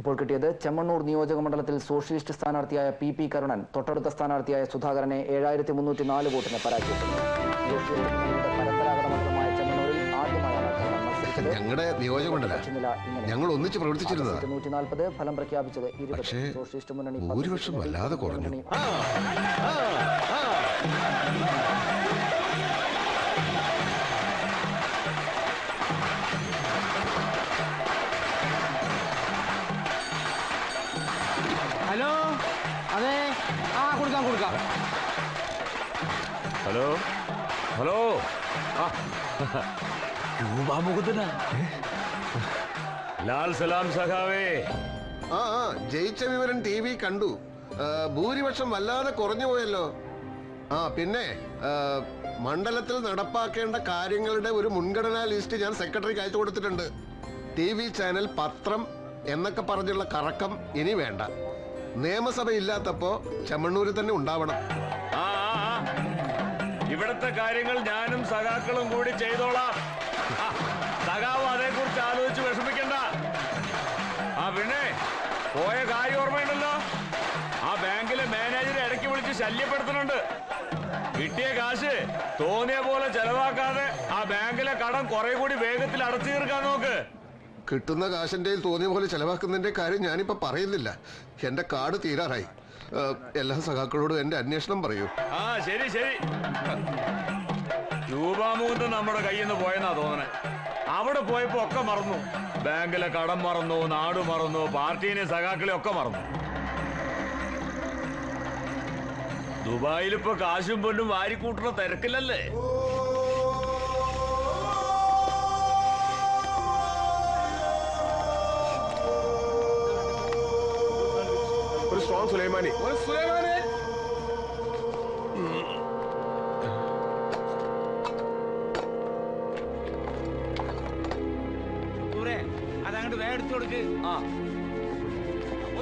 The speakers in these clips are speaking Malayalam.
ഇപ്പോൾ കിട്ടിയത് ചെമ്മണ്ണൂർ നിയോജക മണ്ഡലത്തിൽ സോഷ്യലിസ്റ്റ് സ്ഥാനാർത്ഥിയായ പി പി കരുണൻ തൊട്ടടുത്ത സ്ഥാനാർത്ഥിയായ സുധാകരനെ ഏഴായിരത്തി മുന്നൂറ്റി നാല് വോട്ടിന് പരാജയപ്പെട്ടു ഞങ്ങളുടെ ഞങ്ങൾ ഒന്നിച്ച് പ്രവർത്തിച്ചിരുന്നത് സീറ്റ് 140, ഫലം പ്രഖ്യാപിച്ചത് ഇരുപത്. പക്ഷേ സോഷ്യലിസ്റ്റ് മുന്നണി ഭൂരിപക്ഷം വല്ലാതെ കുറഞ്ഞു. കൊടുക്കാം കൊടുക്കാം. ഹലോ? ഹലോ? ആ. രൂപാമുഖത്തിനാ ലാൽ സലാം സഖാവേ. ആ ആ ജയിച്ച വിവരം ടി വി കണ്ടു. ആ, ഭൂരിപക്ഷം വല്ലാതെ കുറഞ്ഞു പോയല്ലോ. ആ പിന്നെ ആ, മണ്ഡലത്തിൽ നടപ്പാക്കേണ്ട കാര്യങ്ങളുടെ ഒരു മുൻഗണനാ ലിസ്റ്റ് ഞാൻ സെക്രട്ടറിക്ക് അയച്ചു കൊടുത്തിട്ടുണ്ട്. ടി വി ചാനൽ പത്രം എന്നൊക്കെ പറഞ്ഞുള്ള കറക്കം ഇനി വേണ്ട. നിയമസഭ ഇല്ലാത്തപ്പോ ചെമ്മണ്ണൂര് തന്നെ ഉണ്ടാവണം. ആ. ഇവിടുത്തെ കാര്യങ്ങൾ ഞാനും സഖാക്കളും കൂടി ചെയ്തോളാം. ആ, സഖാവ് അതേക്കുറിച്ച് ആലോചിച്ച് വിഷമിക്കണ്ട. ആ പിന്നെ പോയ കാര്യം ഓർമ്മയുണ്ടല്ലോ? ആ ബാങ്കിലെ മാനേജറെ ഇടയ്ക്ക് വിളിച്ച് ശല്യപ്പെടുത്തുന്നുണ്ട്. കിട്ടിയ കാശ് തോന്നിയ പോലെ ചെലവാക്കാതെ ആ ബാങ്കിലെ കടം കുറെ കൂടി വേഗത്തിൽ അടച്ചു തീർക്കാൻ നോക്ക്. കിട്ടുന്ന കാശിന്റെ തോന്നിയ പോലെ ചെലവാക്കുന്നതിന്റെ കാര്യം ഞാനിപ്പോ പറയുന്നില്ല. എന്റെ കാർഡ് തീരാറായി. എല്ലാ സഖാക്കളോടും എന്റെ അന്വേഷണം പറയൂ. ആ ശരി ശരി. രൂപാമൂന്ന് നമ്മുടെ കയ്യിൽ നിന്ന് പോയെന്നാ തോന്നണേ. അവിടെ പോയപ്പോ ഒക്കെ മറന്നു. ബാങ്കിലെ കടം മറന്നു നാട് മറന്നു പാർട്ടീനെ സഖാക്കളെ ഒക്കെ മറന്നു. ദുബായിൽ ഇപ്പൊ കാശും പൊന്നും വാരിക്കൂട്ടുന്ന തിരക്കില്ലല്ലേ സുലൈമാനി അതങ്ങോട്ട് വേഗം എടുത്തു കൊടുക്ക്. ആ.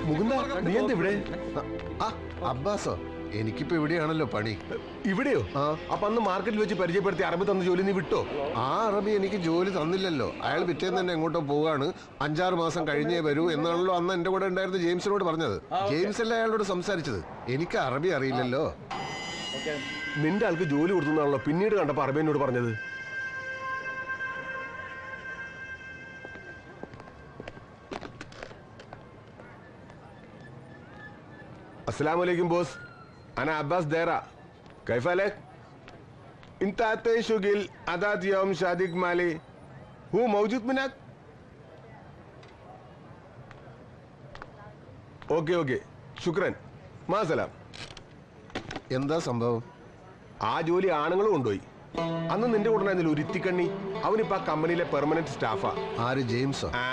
മുകുന്ദ നീ എന്താ ഇവിടെ ആ അബ്ബാസോ. എനിക്കിപ്പോ ഇവിടെയാണല്ലോ പണി. ഇവിടെയോ? ആ. അപ്പൊ അന്ന് മാർക്കറ്റിൽ വെച്ച് പരിചയപ്പെടുത്തി അറബി തന്ന ജോലി നീ വിട്ടോ? ആ അറബി എനിക്ക് ജോലി തന്നില്ലല്ലോ. അയാൾ പിറ്റേന്ന് തന്നെ എങ്ങോട്ടോ പോവാണ്. അഞ്ചാറ് മാസം കഴിഞ്ഞേ വരൂ എന്നാണല്ലോ അന്ന് എന്റെ കൂടെ ഉണ്ടായിരുന്ന ജെയിംസിനോട് പറഞ്ഞത്. ജെയിംസ് അല്ല അയാളോട് സംസാരിച്ചത്? എനിക്ക് അറബി അറിയില്ലല്ലോ. നിന്റെ ആൾക്ക് ജോലി കൊടുത്തുന്നാണല്ലോ പിന്നീട് കണ്ടപ്പോ അറബിനോട് പറഞ്ഞത്. അസ്സലാമലൈക്കും ബോസ്. بوس انا عباس ديرا كيف لك انت اتي شغل عدد يوم شادق مالي هو موجود منك اوكي اوكي شكرا ما سلام എന്താ സംഭവം ആ ജോലി ആണുങ്ങളും കൊണ്ടുപോയി അന്ന് നിന്റെ കൂടെ ഉണ്ടായിരുന്നില്ല ഒരു ഇത്തിക്കണ്ണി അവനിപ്പോ ആ കമ്പനിയിലെ പെർമനന്റ് സ്റ്റാഫാ ആര് ജെയിംസോ ആ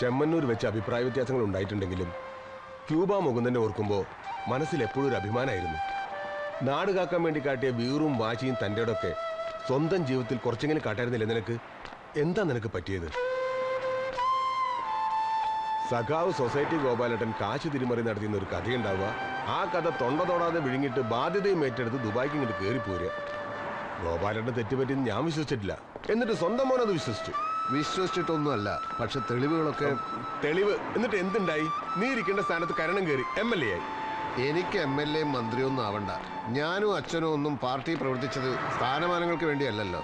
ചെമ്മന്നൂർ വെച്ച് അഭിപ്രായ വ്യത്യാസങ്ങൾ ഉണ്ടായിട്ടുണ്ടെങ്കിലും ക്യൂബ മുകുന്ദനെ ഓർക്കുമ്പോൾ മനസ്സിൽ എപ്പോഴും ഒരു അഭിമാനമായിരുന്നു നാട് കാക്കാൻ വേണ്ടി കാട്ടിയ വീറും വാശിയും തന്റെയോടൊക്കെ സ്വന്തം ജീവിതത്തിൽ കുറച്ചെങ്കിലും കാട്ടായിരുന്നില്ല നിനക്ക്? എന്താ നിനക്ക് പറ്റിയത്? സഖാവ് സൊസൈറ്റി ഗോപാലട്ടൻ കാശ് തിരിമറി നടത്തിയെന്ന ഒരു കഥയുണ്ടാവുക. ആ കഥ തൊണ്ട തൊടാതെ വിഴുങ്ങിട്ട് ബാധ്യതയും ഏറ്റെടുത്ത് ദുബായിക്ക് ഇങ്ങോട്ട് കയറിപ്പോരുക ഗോപാലട്ടൻ തെറ്റുപറ്റിയെന്ന് ഞാൻ വിശ്വസിച്ചിട്ടില്ല. എന്നിട്ട് സ്വന്തം മോനത് വിശ്വസിച്ചു. വിശ്വസിച്ചിട്ടൊന്നുമല്ല പക്ഷെ തെളിവുകളൊക്കെ തെളിവ്. എന്നിട്ട് എന്തുണ്ടായി? നീ ഇരിക്കേണ്ട സ്ഥാനത്ത് കരണം കയറി. എം എൽ എ ആയി. എനിക്ക് എം എൽ എ മന്ത്രിയൊന്നും ആവണ്ട. ഞാനും അച്ഛനും ഒന്നും പാർട്ടി പ്രവർത്തിച്ചത് സ്ഥാനമാനങ്ങൾക്ക് വേണ്ടിയല്ലല്ലോ.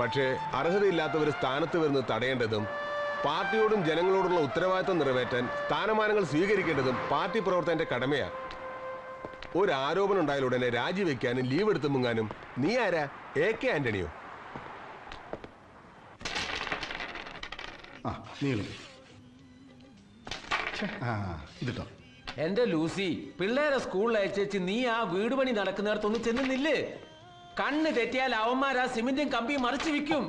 പക്ഷേ അർഹതയില്ലാത്തവർ സ്ഥാനത്ത് വരുന്നത് തടയേണ്ടതും പാർട്ടിയോടും ജനങ്ങളോടുള്ള ഉത്തരവാദിത്തം നിറവേറ്റാൻ സ്ഥാനമാനങ്ങൾ സ്വീകരിക്കേണ്ടതും പാർട്ടി പ്രവർത്തകന്റെ കടമയാണ് ഒരു ആരോപണം ഉണ്ടായാലുടനെ രാജിവെക്കാനും ലീവ് എടുത്ത് മുങ്ങാനും. നീ ആരാ? എ കെ ആന്റണിയോ? ആ നീളും ആ ഇതിട്ടോ. എന്റെ ലൂസി പിള്ളേരെ സ്കൂളിൽ അയച്ചേച്ച് നീ ആ വീട് പണി നടക്കുന്നിടത്തൊന്ന് ചെന്ന് നില്ല്. കണ്ണ് തെറ്റിയാൽ അവന്മാർ ആ സിമെന്റും കമ്പിയും മറിച്ച് വിൽക്കും.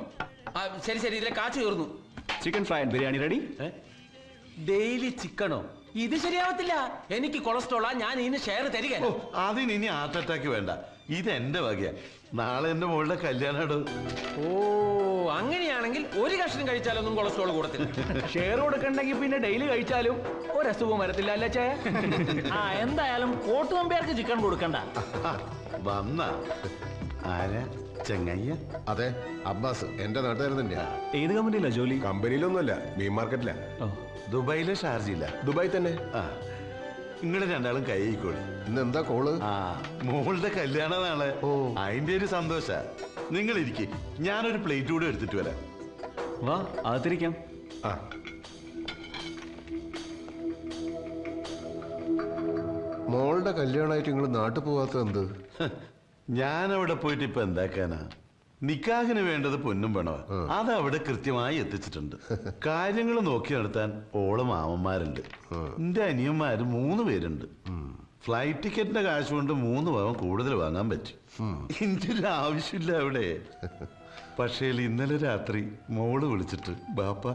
ആ, ശരി ശരി ഇതിലെ കാച്ചു തീർന്നു chicken fry and biryani ready daily ചിക്കണോ ഇത് ശരിയാവത്തില്ല. എനിക്ക് കൊളസ്ട്രോളാ ഞാൻ ഇതിന് ഷെയർ തരിക ഓ അതിന് ഇനി ഹാർട്ട് അറ്റാക്ക് വേണ്ട. ഇത് എന്റെ വകയാ. നാളെ എന്റെ മോളുടെ കല്യാണമാണ് ഓ അങ്ങനെയാണെങ്കിൽ ഒരു കഷ്ണം കഴിച്ചാലൊന്നും കൊളസ്ട്രോൾ കൂടത്തില്ല. ഷെയർ കൊടുക്കണ്ടെങ്കിൽ പിന്നെ ഡെയിലി കഴിച്ചാലും ഒരു അസുഖം വരത്തില്ല അല്ലേ ചേ ആ എന്തായാലും കോട്ടുനമ്പ്യാർക്ക് ചിക്കൻ കൊടുക്കണ്ട. വന്ന. ആരാ? ചെങ്ങയ്യ? അതെ അബ്ബാസ് എന്റെ നാട്ടുകാരൻ തന്നെയാ. ഏത് കമ്പനിയിലാ ജോലി? കമ്പനിയിലൊന്നുമല്ല മീൻ മാർക്കറ്റിലാ. ഓ ദുബായിലെ ഷാർജയില്ല ദുബായ് തന്നെ. ആ നിങ്ങൾ രണ്ടാളും കൈക്കോളി. ഇന്ന് എന്താ കോൾ? ആ മോളുടെ കല്യാണ നാളെ അതിന്റെ ഒരു സന്തോഷ. നിങ്ങൾ ഇരിക്കേ ഞാനൊരു പ്ലേറ്റ് കൂടെ എടുത്തിട്ട് വരാം. വാ അകത്തിരിക്കാം. ആ. മോളുടെ കല്യാണമായിട്ട് നിങ്ങൾ നാട്ടിൽ പോകാത്ത എന്ത്? ഞാൻ അവിടെ പോയിട്ട് ഇപ്പൊ എന്താക്കാനാ? നിക്കാഹിന് വേണ്ടത് പൊന്നും വേണോ? അത് അവിടെ കൃത്യമായി എത്തിച്ചിട്ടുണ്ട്. കാര്യങ്ങൾ നോക്കി നടത്താൻ ഓളം മാമന്മാരുണ്ട്. എന്റെ അനിയന്മാര് മൂന്ന് പേരുണ്ട്. ഫ്ലൈറ്റ് ടിക്കറ്റിന്റെ കാശ് കൊണ്ട് മൂന്ന് പവൻ കൂടുതൽ വാങ്ങാൻ പറ്റും. എന്റെ ഒരു ആവശ്യമില്ല അവിടെ. പക്ഷേ ഇന്നലെ രാത്രി മോൾ വിളിച്ചിട്ട് ബാപ്പ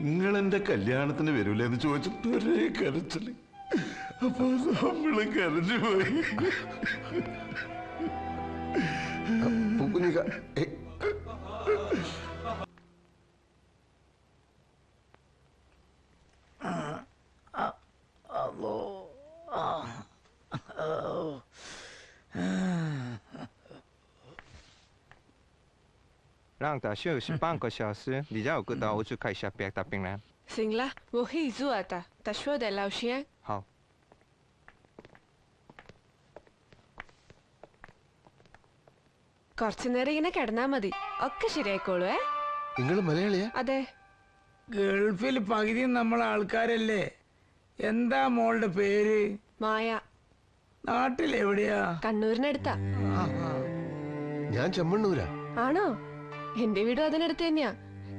നിങ്ങൾ എന്റെ കല്യാണത്തിന് വരൂലേ? എന്ന് ചോദിച്ചിട്ട് ഒരേ കരച്ചിൽ. അപ്പൊ നമ്മൾ കരഞ്ഞു പോയി. കുഞ്ഞിക്ക ഏ,让大休息半个小时，你让我个到我去看一下别的病人。行啦，我可以做的，但说得老先。好。 കുറച്ചു നേരം ഇങ്ങനെ കിടന്നാ മതി ഒക്കെ ശരിയായിക്കോളൂ ഏ നിങ്ങൾ മലയാളിയാ അതെ ഗൾഫിൽ പകുതി നമ്മളെ ആൾക്കാരല്ലേ എന്താ മോളുടെ പേര് മായ നാട്ടിൽ എവിടെയാ കണ്ണൂരിനടുത്താ ഞാൻ ചെമ്മണ്ണൂരാ ആണോ എന്റെ വീടും അതിനടുത്ത് തന്നെയാ.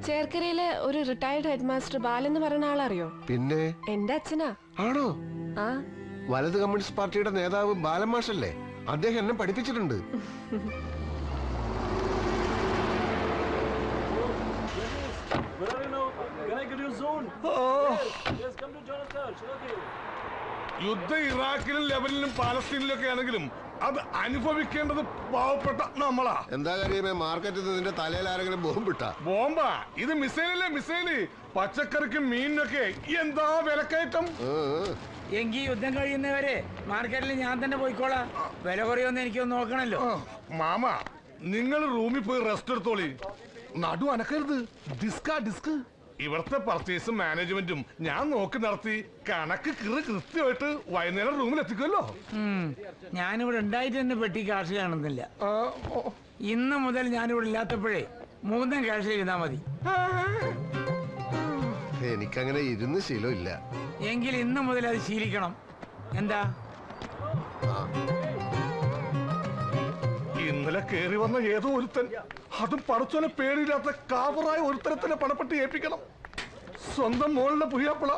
ചേർക്കരയിലെ ഒരു റിട്ടയർഡ് ഹെഡ് മാസ്റ്റർ ബാലെന്ന് പറയുന്ന ആളറിയോ? പിന്നെ? എന്റെ അച്ഛനാ. ആണോ? ആ. വലത് കമ്മ്യൂണിസ്റ്റ് പാർട്ടിയുടെ നേതാവ് ബാലൻ മാഷല്ലേ? അദ്ദേഹം എന്നെ പഠിപ്പിച്ചിട്ടുണ്ട്. യുദ്ധം ഇറാഖിലും ലെബനിലും പാലസ്തീനിലും ഒക്കെ ആണെങ്കിലും അത് അനുഭവിക്കേണ്ടത് പാവപ്പെട്ട നമ്മളാ. എന്താ കാര്യമേ മാർക്കറ്റിൽ നിന്ന് നിന്റെ തലയിൽ ആരെങ്കിലും ബോംബിട്ട? ബോംബാ. ഇത് മിസൈലല്ലേ മിസൈൽ? പച്ചക്കറിക്കും മീനിനൊക്കെ എന്താ വിലക്കയറ്റം? എങ്കി യുദ്ധം കഴിയുന്നവരെ മാർക്കറ്റിൽ ഞാൻ തന്നെ പോയിക്കോളാം. വില കുറയൊന്നും എനിക്കൊന്ന് നോക്കണല്ലോ. മാമാ മാമ നിങ്ങൾ റൂമിൽ പോയി റെസ്റ്റ് എടുത്തോളി. നടു അനക്കരുത്. ഡിസ്കാ ഡിസ്ക്. ഇവിടുത്തെ പർച്ചേസും മാനേജ്മെന്റും ഞാൻ നോക്കി നടത്തി. കണക്ക് കിറ് കൃത്യമായിട്ട് വൈകുന്നേരം റൂമിൽ എത്തിക്കുമല്ലോ. ഞാനിവിടെ ഉണ്ടായിട്ട് തന്നെ പെട്ടി കാശ് കാണുന്നില്ല. ഇന്ന് മുതൽ ഞാനിവിടെ ഇല്ലാത്തപ്പോഴേ മൂന്നും കാശ് ഇരുന്നാ മതി. എനിക്കങ്ങനെ ഇരുന്ന് ശീലമില്ല. എങ്കിൽ ഇന്ന് മുതൽ അത് ശീലിക്കണം. എന്താ? ഇന്നലെ കേറി വന്ന ഏതോ ഒരുത്തൻ. അതും പടച്ചോനെ പേടിയില്ലാത്ത കാവറായ ഒരുത്തരത്തിനെ പണപ്പെട്ടി ഏൽപ്പിക്കണം. സ്വന്തം മോളിലെ പുയ്യാപ്പിള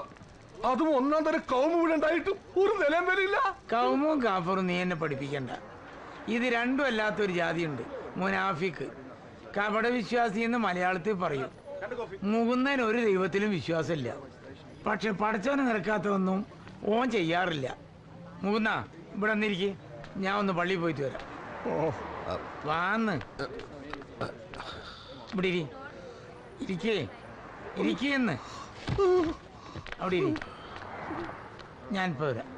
അതും ഒന്നാം തരം കൗമ ഇവിടെ ഒരു നിലം വരില്ല കൗമും കാഫറും നീ എന്നെ പഠിപ്പിക്കണ്ട. ഇത് രണ്ടും അല്ലാത്തൊരു ജാതിയുണ്ട്. മുനാഫിക്ക് കപട വിശ്വാസി എന്ന് മലയാളത്തിൽ പറയും. മുകുന്നൻ ഒരു ദൈവത്തിലും വിശ്വാസമില്ല. പക്ഷെ പടച്ചോനെ നിരക്കാത്തതൊന്നും ഓൻ ചെയ്യാറില്ല. മുകുന്ന ഇവിടെ വന്നിരിക്കേ. ഞാൻ ഒന്ന് പള്ളിയിൽ പോയിട്ട് വരാം. വാന്ന്. ഇവിടെ ഇരി. ഇരിക്കേ. ഇരിക്കേന്ന് അവിടെ ഇരി. ഞാൻ വരാം.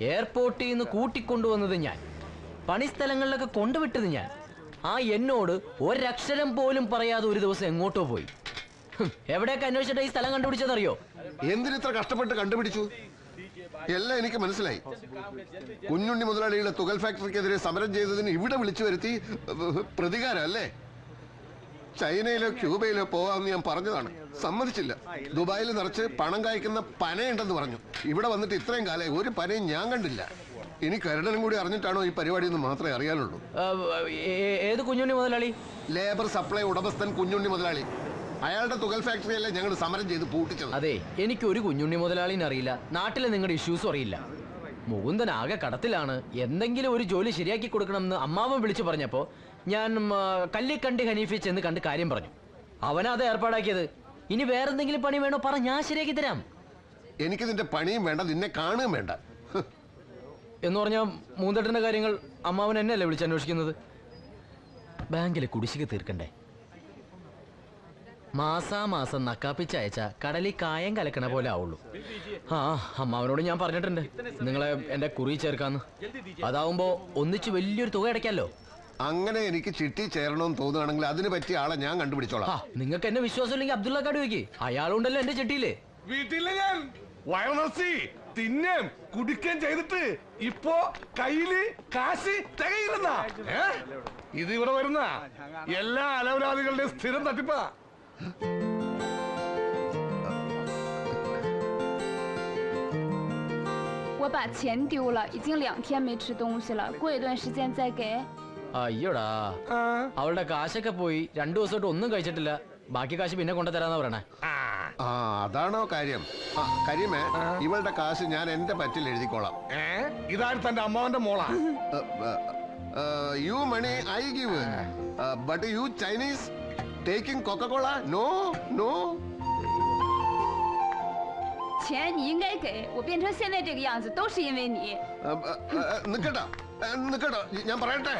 എയർപോർട്ടിൽ നിന്ന് കൂട്ടിക്കൊണ്ടുവന്നത് ഞാൻ. പണിസ്ഥലങ്ങളിലൊക്കെ കൊണ്ടുവിട്ടത് ഞാൻ. ആ എന്നോട് ഒരക്ഷരം പോലും പറയാതെ ഒരു ദിവസം എങ്ങോട്ടോ പോയി. എവിടെയൊക്കെ അന്വേഷിച്ചിട്ട് ഈ സ്ഥലം കണ്ടുപിടിച്ചതറിയോ? എന്തിനിത്ര കഷ്ടപ്പെട്ട് കണ്ടുപിടിച്ചു? എല്ലാം എനിക്ക് മനസ്സിലായി. കുഞ്ഞുണ്ണി മുതലാളിയുടെ തുകൽ ഫാക്ടറിക്കെതിരെ സമരം ചെയ്തതിന് ഇവിടെ വിളിച്ചു വരുത്തി പ്രതികാരം അല്ലേ? ചൈനയിലോ ക്യൂബയിലോ പോവാമെന്ന് ഞാൻ പറഞ്ഞതാണ്. സമ്മതിച്ചില്ല. ദുബായിൽ നിറച്ച് പണം കായ്ക്കുന്ന പനയുണ്ടെന്ന് പറഞ്ഞു. ഇവിടെ വന്നിട്ട് ഇത്രയും കാലമായി ഒരു പനയും ഞാൻ കണ്ടില്ല. ഇനി കരുടനും കൂടി അറിഞ്ഞിട്ടാണോ ഈ പരിപാടി എന്ന് മാത്രമേ അറിയാനുള്ളൂ. ഏത് കുഞ്ഞുണ്ണി മുതലാളി? ലേബർ സപ്ലൈ ഉടമസ്ഥൻ കുഞ്ഞുണ്ണി മുതലാളി. അയാളുടെ തുകൽ ഫാക്ടറിയല്ലേ ഞങ്ങൾ സമരം ചെയ്ത് പൂട്ടിച്ചത്. അതെ എനിക്ക് ഒരു കുഞ്ഞുണ്ണി മുതലാളിനെ അറിയില്ല. നാട്ടിലെ നിങ്ങളുടെ ഇഷ്യൂസ് അറിയില്ല. മുകുന്ദൻ ആകെ കടത്തിലാണ്. എന്തെങ്കിലും ഒരു ജോലി ശരിയാക്കി കൊടുക്കണമെന്ന് അമ്മാവൻ വിളിച്ചു പറഞ്ഞപ്പോ ഞാൻ കല്ലിക്കണ്ടി ഹനീഫി ചെന്ന് കണ്ട് കാര്യം പറഞ്ഞു. അവനത് ഏർപ്പാടാക്കിയത്. ഇനി വേറെന്തെങ്കിലും പണി വേണോ പറ ഞാൻ ശരിയാക്കി തരാം. എനിക്ക് നിന്റെ പണിയും വേണ്ട നിന്നെ കാണുകയും വേണ്ട. എന്ന് പറഞ്ഞാൽ മൂന്നെട്ടിന്റെ കാര്യങ്ങൾ അമ്മാവൻ എന്നെയല്ലേ വിളിച്ച് അന്വേഷിക്കുന്നത്? ബാങ്കിലെ കുടിശ്ശിക തീർക്കണ്ടേ? മാസാമാസം നക്കാപ്പിച്ച് അയച്ച കടലിൽ കായം കലക്കണ പോലെ ആവുള്ളൂ. ആ അമ്മാവനോട് ഞാൻ പറഞ്ഞിട്ടുണ്ട്. നിങ്ങളെ എന്റെ കുറി ചേർക്കാന്ന്. അതാവുമ്പോൾ ഒന്നിച്ച് വലിയൊരു തുക അടയ്ക്കാലോ. അങ്ങനെ എനിക്ക് ചിട്ടി ചേരണമെന്ന് തോന്നുകയാണെങ്കിൽ അതിന് പറ്റിയ ആളെ ഞാൻ കണ്ടുപിടിച്ചോളാം ആ നിങ്ങൾക്ക് എന്നെ വിശ്വാസമില്ലെങ്കിൽ അബ്ദുള്ള കാട് വെക്ക് അയാളുണ്ടല്ലോ എന്റെ ചെട്ടിയില് വീട്ടിലെ ഞാൻ വയറസി തിന്നേം കുടിക്കുകയും ചെയ്തിട്ട് ഇപ്പോ കയ്യില് കാശ് തികയില്ലെന്ന ഇത് ഇവിടെ വരുന്ന എല്ലാ അലവരാദികളുടെയും സ്ഥിരം തട്ടിപ്പാ 我把钱丢了，已经两天没吃东西了，过一段时间再给。 അയ്യോടാ അവളുടെ കാശൊക്കെ പോയി രണ്ടു ദിവസമായിട്ട് ഒന്നും കഴിച്ചിട്ടില്ല ബാക്കി കാശ് പിന്നെ കൊണ്ടുതരാന്നാ പറയണേ ആ അതാണോ കാര്യം ആ കരിമേ ഇവളുടെ കാശ് ഞാൻ എന്റെ പറ്റിൽ എഴുതിക്കോളാം ഇതാണ് തന്റെ അമ്മാവന്റെ മോളാ you money I give but you Chinese taking coca cola no no 钱你应该给我变成现在这个样子，都是因为你。 നിക്കട്ടോ ഞാൻ പറയട്ടെ?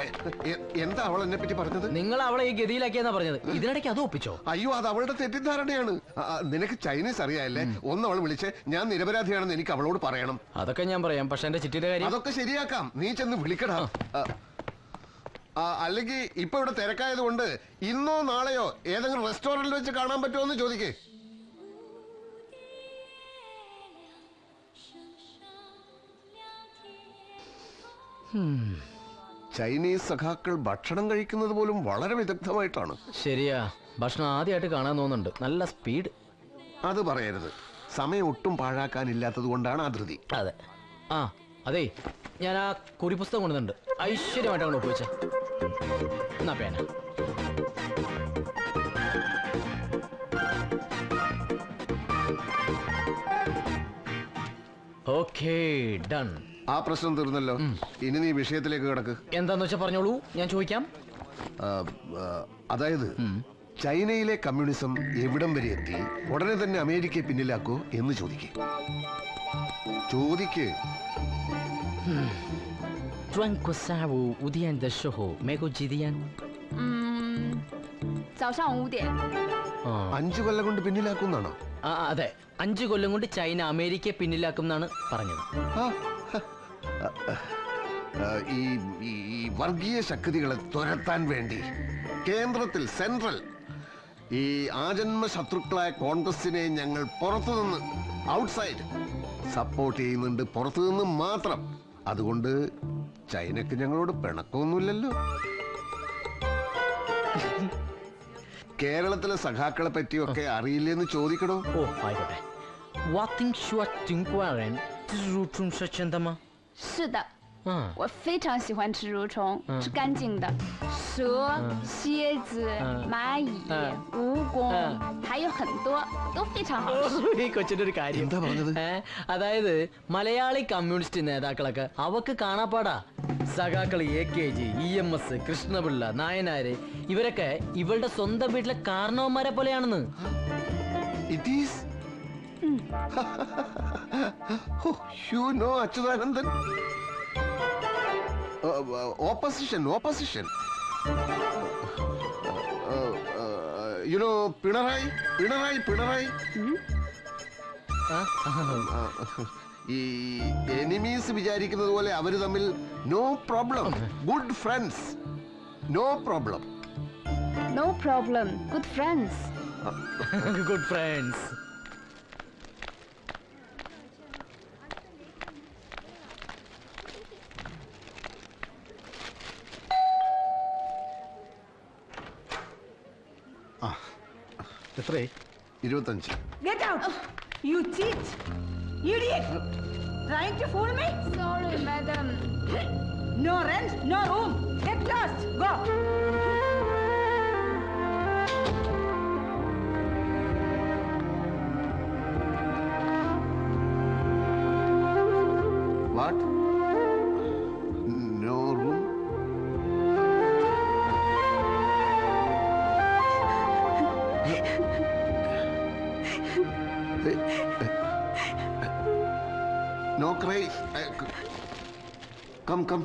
എന്താ അവൾ എന്നെ പറ്റി പറഞ്ഞത്? നിങ്ങൾ അവളെ ഈ ഗതിയിലാക്കിയെന്നാ പറഞ്ഞത്. ഇതിനിടയ്ക്ക് അത് ഒപ്പിച്ചോ? അയ്യോ അത് അവളുടെ തെറ്റിദ്ധാരണയാണ്. നിനക്ക് ചൈനീസ് അറിയാല്ലേ? ഒന്ന് അവൾ വിളിച്ച്. ഞാൻ നിരപരാധിയാണെന്ന് എനിക്ക് അവളോട് പറയണം. അതൊക്കെ ഞാൻ പറയാം. പക്ഷെ എന്റെ ചിട്ടിയുടെ കാര്യം അതൊക്കെ ശരിയാക്കാം. നീ ചെന്ന് വിളിക്കടാ. അല്ലെങ്കിൽ ഇപ്പൊ ഇവിടെ തിരക്കായത് കൊണ്ട് ഇന്നോ നാളെയോ ഏതെങ്കിലും റെസ്റ്റോറന്റിൽ വെച്ച് കാണാൻ പറ്റുമോ എന്ന് ചോദിക്കേ. ചൈനീസ് സഖാക്കൾ ഭക്ഷണം കഴിക്കുന്നത് പോലും വളരെ വിദഗ്ധമായിട്ടാണ്. ശരിയാ. ഭക്ഷണം ആദ്യമായിട്ട് കാണാൻ തോന്നുന്നുണ്ട്. നല്ല സ്പീഡ്. അത് പറയരുത്. സമയം ഒട്ടും പാഴാക്കാനില്ലാത്തത് കൊണ്ടാണ് ആ അതെ. ആ അതെ ഞാൻ ആ കുറിപുസ്തകം കൊണ്ടുണ്ട് ഐശ്വര്യമായിട്ടാണ് ഐശ്വര്യമായിട്ട് അങ്ങോട്ട് എന്നാ പേന. ഓക്കേ ഡൺ ആ പ്രശ്നം തീർന്നല്ലോ ഇനി നീ വിഷയത്തിലേക്ക് കിടക്ക് എന്താന്ന് വെച്ചാൽ പറഞ്ഞോളൂ ഞാൻ ചോദിക്കാം ആ, ആ, അതായത് ചൈനയിലെ കമ്മ്യൂണിസം എവിടം വരെ എത്തി ഉടനെ തന്നെ അമേരിക്കയെ പിന്നിലാക്കോ എന്ന് ചോദിക്കേ ചോദിക്ക് 专国下午五点的时候，美国几点？ 嗯，早上五点。 അഞ്ചു കൊല്ലം കൊണ്ട് പിന്നിലാക്കുന്നാണോ ആ ആ, അതെ അഞ്ചു കൊല്ലം കൊണ്ട് ചൈന അമേരിക്കയെ പിന്നിലാക്കും എന്നാണ് പറഞ്ഞത് ഈ വർഗീയ ശക്തികളെ തുരത്താൻ വേണ്ടി കേന്ദ്രത്തിൽ സെൻട്രൽ ഈ ആജന്മ ശത്രുക്കളായ കോൺഗ്രസിനെ ഞങ്ങൾ പുറത്തുനിന്ന് ഔട്ട്സൈഡ് സപ്പോർട്ട് ചെയ്യുന്നുണ്ട്. പുറത്തുനിന്ന് മാത്രം. അതുകൊണ്ട് ചൈനക്ക് ഞങ്ങളോട് പിണക്കമൊന്നുമില്ലല്ലോ. കേരളത്തിലെ സഖാക്കളെ പറ്റിയൊക്കെ അറിയില്ലെന്ന് ചോദിക്കണോ ഓ ആയിക്കോട്ടെ വാത്തിങ് ഷുവ തിങ്ക്വാരൻ റൂട്ടും സച്ചന്തമ 是的，我非常喜欢吃蠕虫，嗯是干净的。 蛇、嗯蝎子、嗯蚂蚁、嗯蜈蚣，嗯还有很多都非常好吃。 ഈ കൊച്ചിന്റെ ഒരു കാര്യം ഏ, അതായത് മലയാളി കമ്മ്യൂണിസ്റ്റ് നേതാക്കളൊക്കെ അവക്ക് കാണാപ്പാടാ സഖാക്കൾ A K G E M S Krishnapillai Nayanar ഇവരൊക്കെ ഇവളുടെ സ്വന്തം വീട്ടിലെ കാരണവന്മാരെ പോലെയാണെന്ന് it is you know Achuthanandan opposition opposition You know Pinarayi Pinarayi Pinarayi. ഈ എനിമീസ് വിചാരിക്കുന്നത് പോലെ അവർ തമ്മിൽ no problem good friends no problem no problem good friends good friends എത്രേ ഇരുപത്തഞ്ച് Get out! You cheat! Idiot! Trying to fool me? Sorry, madam. No rent, no room. Get lost. Go. Hey come come